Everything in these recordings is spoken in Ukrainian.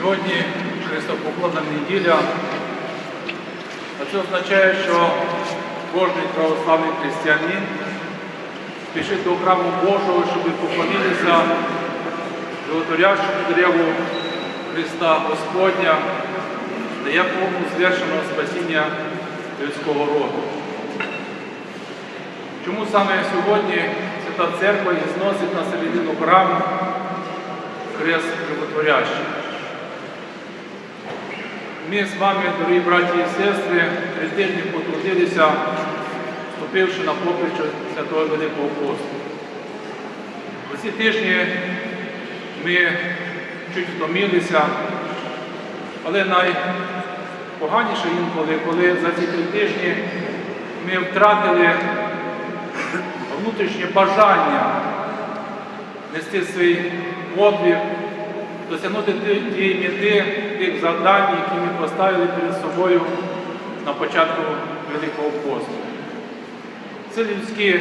Сьогодні Христопоклонна неділя. А це означає, що кожен православний християнин спішить до храму Божого, щоб поклонитися животворящому древу Христа Господня, та як повну звершеного спасіння людського роду. Чому саме сьогодні Свята Церква і зносить на середину храму хрест животворящий? Ми з вами, дорогі браті і сестри, три тижні потрудилися, вступивши на попричу Святого Великого Посту. У ці тижні ми чуть втомилися, але найпоганіше інколи, коли за ці три тижні ми втратили внутрішнє бажання нести свій подвиг, досягнути тієї мети, тих завдань, які ми поставили перед собою на початку Великого посту. Сили людські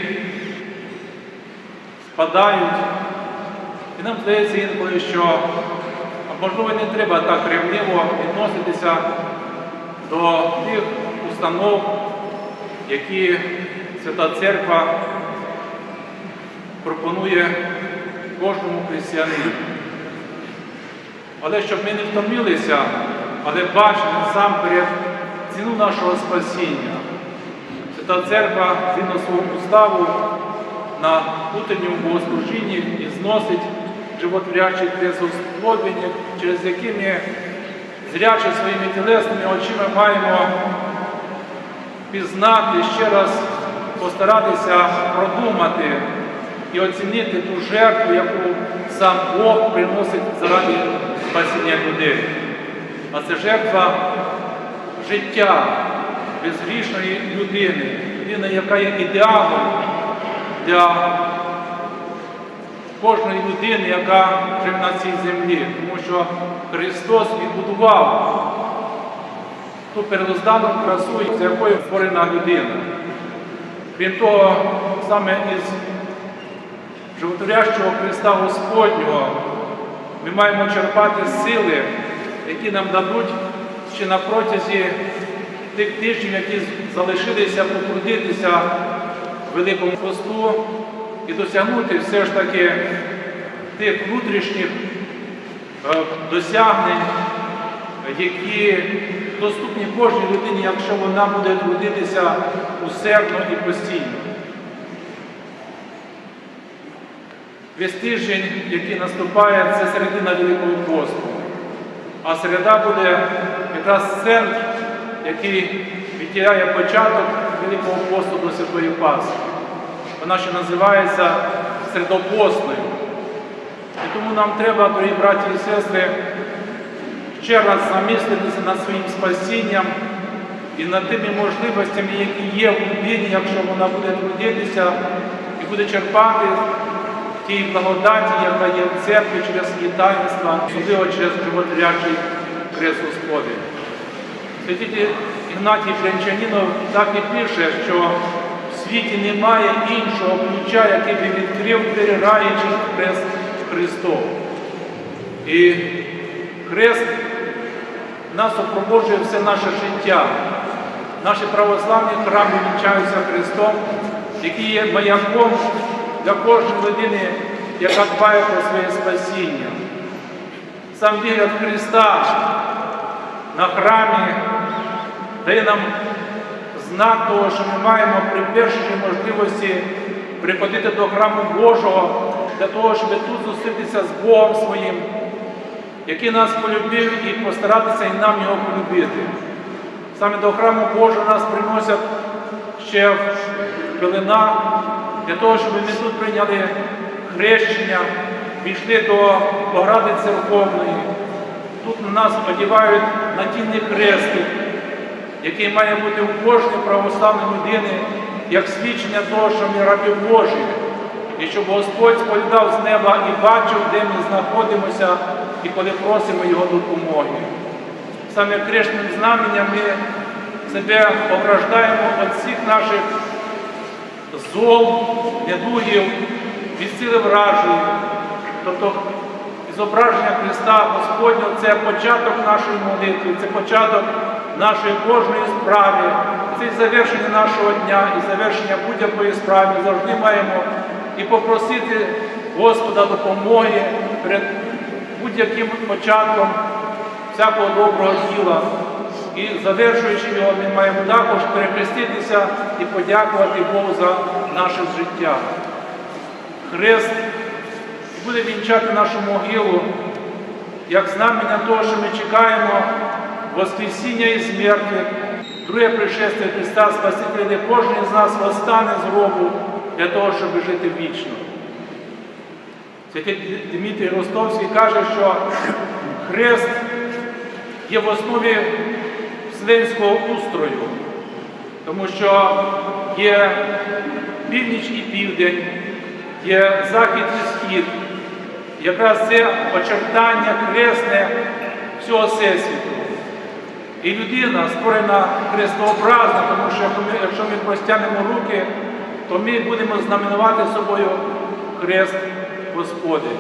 спадають, і нам здається інколи, що можливо не треба так ревниво відноситися до тих установ, які Свята Церква пропонує кожному християнину. Але щоб ми не втомилися, але бачили насамперед ціну нашого спасіння. Свята Церква згідно свого уставу на утренньому богослужінні і зносить животворячий Господній, через який ми, зрячи своїми тілесними очима, маємо пізнати, ще раз постаратися продумати і оцінити ту жертву, яку сам Бог приносить заради спасіння людей. А це жертва життя безгрішної людини, людини, яка є ідеалом для кожної людини, яка живе на цій землі, тому що Христос відбудував ту первозданну красу, за якою створена людина. Крім того, саме із животворящого Христа Господнього ми маємо черпати сили, які нам дадуть ще на протязі тих тижнів, які залишилися потрудитися в Великому посту і досягнути все ж таки тих внутрішніх е, досягнень, які доступні кожній людині, якщо вона буде трудитися усердно і постійно. Весь тиждень, який наступає, це середина Великого посту. А середа буде якраз центр, який відтіляє початок Великого посту до Святої Пасхи. Вона ще називається середопосною. І тому нам треба, дорогі браті і сестри, ще раз замислитися над своїм спасінням і над тими можливостями, які є в людині, якщо вона буде трудитися і буде черпати тій благодаті, яка є в церкві через її таїнства, особливо через животворячий Хрест Господи. Святитель Ігнатій Брянчанінов так і пише, що в світі немає іншого ключа, який би відкрив двері раючий Хрест Христов. І Хрест нас опробуджує все наше життя. Наші православні храми вінчаються Христом, який є маяком для кожної людини, яка дбає про своє спасіння. Сам вигляд Христа на храмі дає нам знак того, що ми маємо при першій можливості приходити до храму Божого для того, щоб тут зустрітися з Богом своїм, який нас полюбив і постаратися і нам його полюбити. Саме до храму Божого нас приносять ще в для того, щоб ми тут прийняли хрещення, війшли до огради церковної. Тут на нас одягають натільний хрестик, який має бути у кожній православної людини, як свідчення того, що ми рабі Божі, і щоб Господь сповідав з неба і бачив, де ми знаходимося, і коли просимо Його допомоги. Саме кришним знаменням ми себе ограждаємо від всіх наших зол, недугів, від сили вражень, тобто зображення Христа Господнього це початок нашої молитви, це початок нашої кожної справи, це і завершення нашого дня, і завершення будь-якої справи. Завжди маємо і попросити Господа допомоги перед будь-яким початком всякого доброго діла. І завершуючи його, ми маємо також перехреститися і подякувати Богу за наше життя. Хрест буде вінчати нашу могилу, як знамення того, що ми чекаємо Воскресіння із мертвих, друге пришестя Христа Спасителя, де кожен з нас восстане з гробу для того, щоб жити вічно. Святий Дмитрій Ростовський каже, що хрест є в основі вселенського устрою, тому що є північ і південь, є захід і схід. Якраз це очертання хресне всього всесвіту. І людина створена хрестообразна, тому що якщо ми, простягнемо руки, то ми будемо знаменувати собою хрест Господень.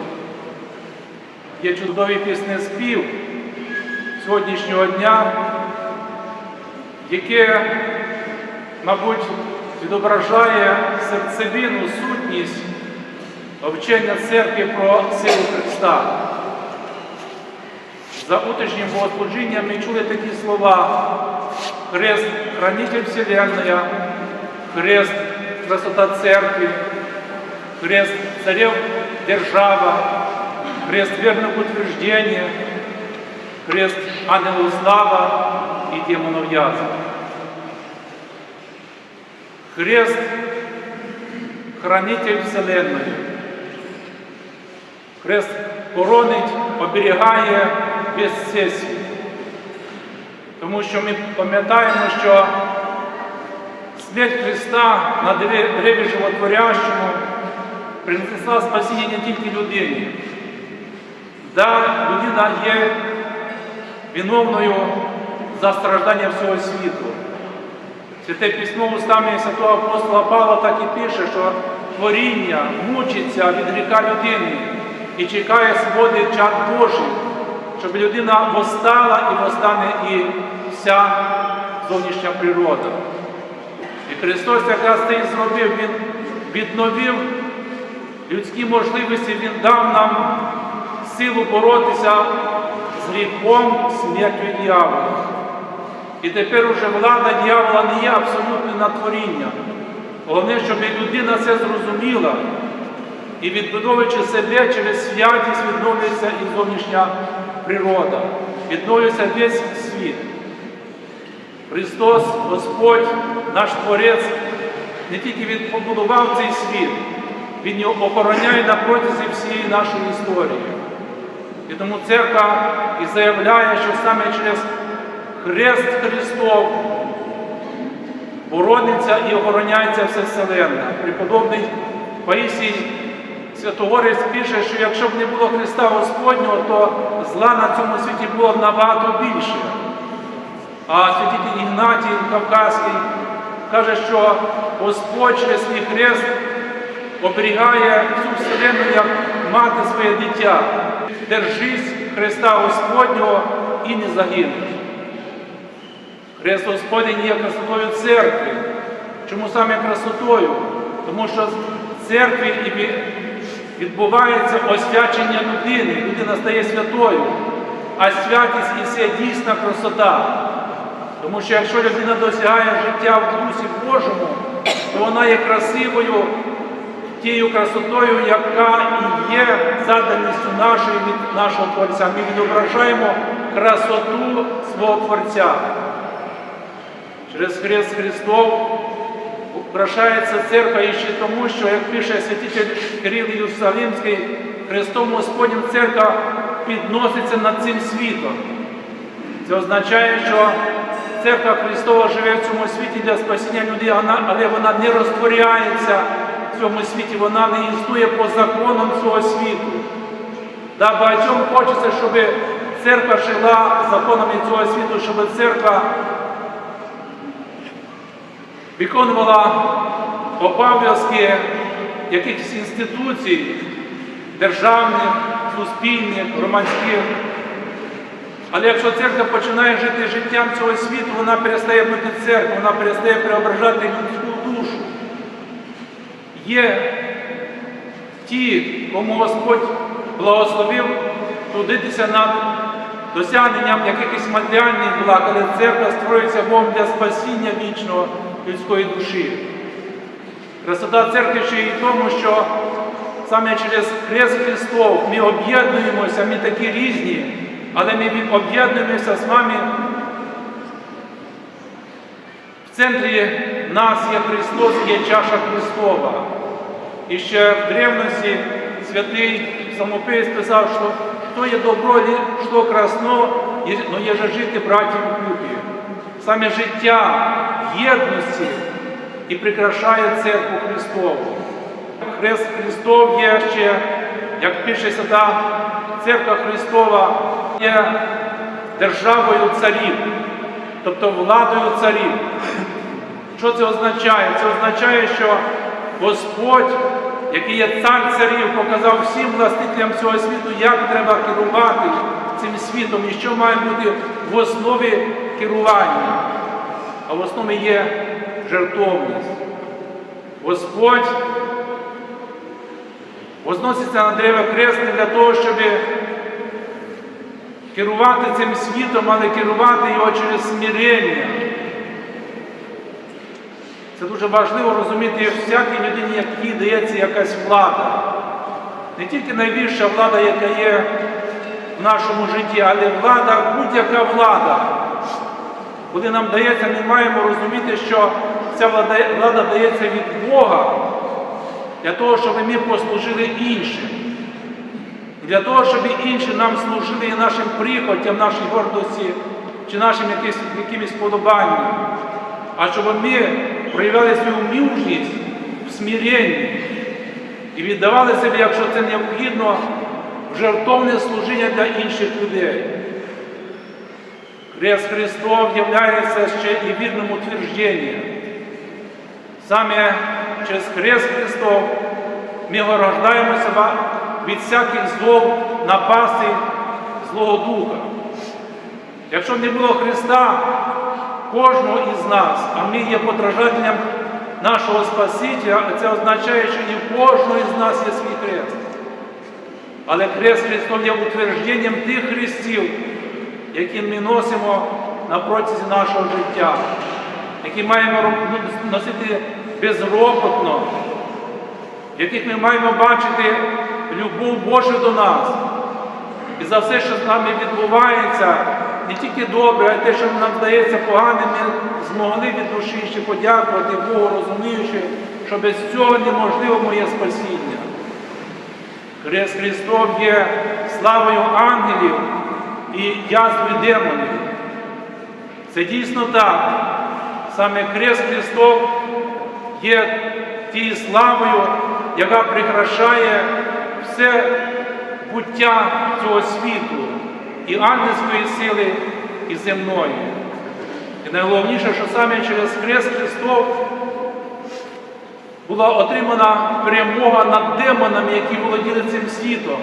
Є чудовий піснеспів сьогоднішнього дня, яке, мабуть, відображає серцевину, сутність вчення церкви про силу Христа. За утрішнім богослужінням ми чули такі слова. Хрест – хранитель Вселенная, хрест – красота церкви, хрест – царев держава, хрест – верное утверждение, хрест – ангелу слава и демонов язва. Хрест – хранитель Вселенної. Хрест боронить, оберігає весь всесвіт. Тому що ми пам'ятаємо, що смерть Христа на дереві животворящому принесла спасіння не тільки людині. Да, людина є виновною за страждання всього світу. Святе письмо устами святого апостола Павла так і пише, що творіння мучиться від гріха людини і чекає свободи чад Божий, щоб людина восстала і восстане і вся зовнішня природа. І Христос якраз це і зробив, Він відновив людські можливості, Він дав нам силу боротися з гріхом, смертю і дьяволом. І тепер уже влада дьявола не є абсолютним на творіння. Головне, щоб людина це зрозуміла і відбудовуючи себе через святість, відновлюється і зовнішня природа, відновлюється весь світ. Христос, Господь, наш Творець, не тільки Він побудував цей світ, Він його охороняє на протязі всієї нашої історії. І тому церква і заявляє, що саме через Хрест Христов борониться і охороняється все вселенна. Преподобний Паїсій Святогорець пише, що якщо б не було Христа Господнього, то зла на цьому світі було набагато більше. А святитель Ігнатій Кавказький каже, що Господь через свій хрест оберігає всю вселенну, як мати своє дитя. Держись Христа Господнього і не загинеш. Хрест Господень є красотою церкви. Чому саме красотою? Тому що в церкві відбувається освячення людини, людина стає святою, а святість і це дійсна красота. Тому що якщо людина досягає життя в Дусі Божому, то вона є красивою тією красотою, яка і є заданістю нашої від нашого Творця. Ми відображаємо красоту свого Творця. Через Хрест Христов украшається церква і ще тому, що, як пише святитель Кирил Єрусалимський, Христом Господнім церква підноситься над цим світом. Це означає, що церква Христова живе в цьому світі для спасіння людей, але вона не розтворяється в цьому світі, вона не існує по законам цього світу. Да, Багатьом хочеться, щоб церква жила законами цього світу, щоб церква виконувала обов'язки якихось інституцій, державних, суспільних, громадських. Але якщо церква починає жити життям цього світу, вона перестає бути церквою, вона перестає преображати людську душу. Є ті, кому Господь благословив трудитися над досягненням якихось матеріальних благ, але церква створюється Богом для спасіння вічного людської душі. Красота церкви ще й в тому, що саме через Хрест Христов ми об'єднуємося, ми такі різні, але ми об'єднуємося з вами. В центрі нас є Христос, є чаша Христова. І ще в древності святий Самопис писав, що що є добро, що красно, но є жити браті в купі. Саме життя єдності і прикрашає церкву Христову. Хрест Христов є ще, як пише свята церква Христова, є державою царів, тобто владою царів. Що це означає? Це означає, що Господь, який є цар царів, показав всім властителям цього світу, як треба керувати цим світом і що має бути в основі керування. А в основі є жертовність. Господь возноситься на дерево хрест не для того, щоб керувати цим світом, але керувати його через смирення. Це дуже важливо розуміти всякій людині, якій дається якась влада. Не тільки найбільша влада, яка є в нашому житті, але влада, будь-яка влада. Коли нам дається, ми маємо розуміти, що ця влада, дається від Бога для того, щоб ми послужили іншим. Для того, щоб інші нам служили і нашим прихотям, нашій гордості чи нашим якимось, якимось подобанням. А щоб ми проявляли свою мужність в смиренні і віддавали себе, якщо це необхідно, в жертовне служіння для інших людей. Хрест Христов являється ще і вірним утвержденням. Саме через Хрест Христов ми ограждаємося від всяких злов, напасти Злого Духа. Якщо не було Христа, кожного із нас, а ми є подражателям нашого Спасителя, це означає, що і в кожного із нас є свій хрест. Але хрест Христов є утвердженням тих хрестів, які ми носимо на протязі нашого життя, які маємо носити безропотно, яких ми маємо бачити любов Божу до нас. І за все, що з нами відбувається, не тільки добре, а й те, що нам здається поганим, ми змогли від душі ще подякувати Богу, розуміючи, що без цього неможливо моє спасіння. Хрест Христов є славою ангелів і язвою демонів. Це дійсно так. Саме Хрест Христов є тією славою, яка прикрашає все буття цього світу, і ангельської сили, і земної. І найголовніше, що саме через Хрест Христов була отримана перемога над демонами, які володіли цим світом,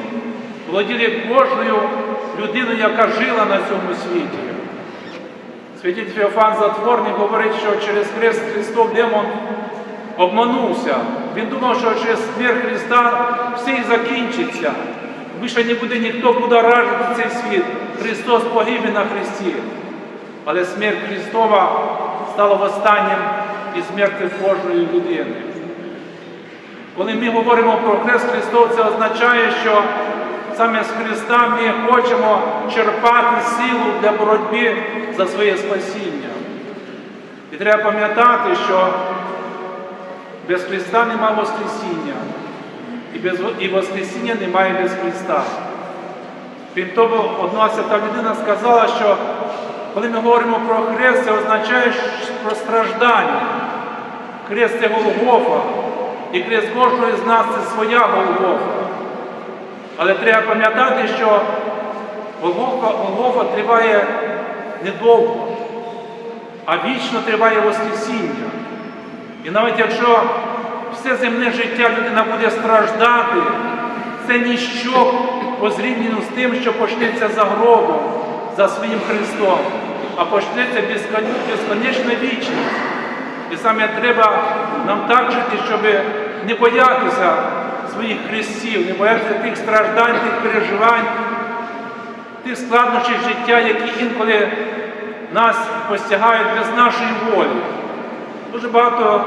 володіли кожною людиною, яка жила на цьому світі. Святитель Феофан Затворник говорить, що через Хрест Христов демон обманувся. Він думав, що через смерть Христа все і закінчиться. Більше не буде ніхто будоражити цей світ. Христос погибе на Христі. Але смерть Христова стала востаннім і смерті кожної людини. Коли ми говоримо про Хрест Христов, це означає, що саме з Христа ми хочемо черпати силу для боротьби за своє спасіння. І треба пам'ятати, що без Христа нема Воскресіння. І без і Воскресіння немає без Христа. Крім того, одна свята людина сказала, що коли ми говоримо про хрест, це означає про страждання. Хрест це Голгофа. І хрест кожного з нас це своя Голгофа. Але треба пам'ятати, що Голгофа, триває недовго, а вічно триває Воскресіння. І навіть якщо все земне життя людина буде страждати, це ніщо позрівняно з тим, що почнеться за гробом, за своїм Христом, а почнеться безконечна вічність. І саме треба нам так жити, щоб не боятися своїх хрестів, не боятися тих страждань, тих переживань, тих складнощів життя, які інколи нас постягають без нашої волі. Дуже багато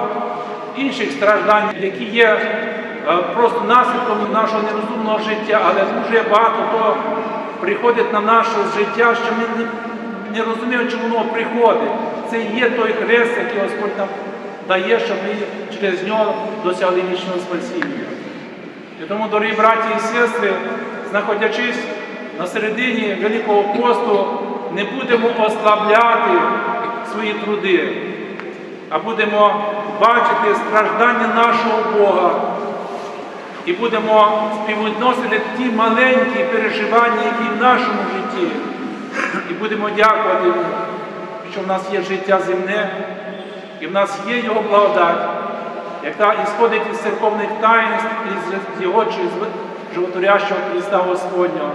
інших страждань, які є е, просто наслідком нашого нерозумного життя, але дуже багато того приходить на наше життя, що ми не, розуміємо, чому воно приходить. Це є той хрест, який Господь нам дає, щоб ми через нього досягли вічного спасіння. І тому, дорогі браті і сестри, знаходячись на середині Великого посту, не будемо ослабляти свої труди, а будемо бачити страждання нашого Бога і будемо співвідносити ті маленькі переживання, які в нашому житті, і будемо дякувати, що в нас є життя земне, і в нас є Його благодать, яка ісходить із церковних таїнств і з його чи з животворящого Христа Господнього.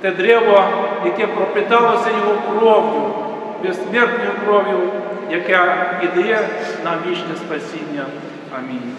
Те древо, яке пропиталося його кров'ю, безсмертною кров'ю, яке і дає нам вічне спасіння. Амінь.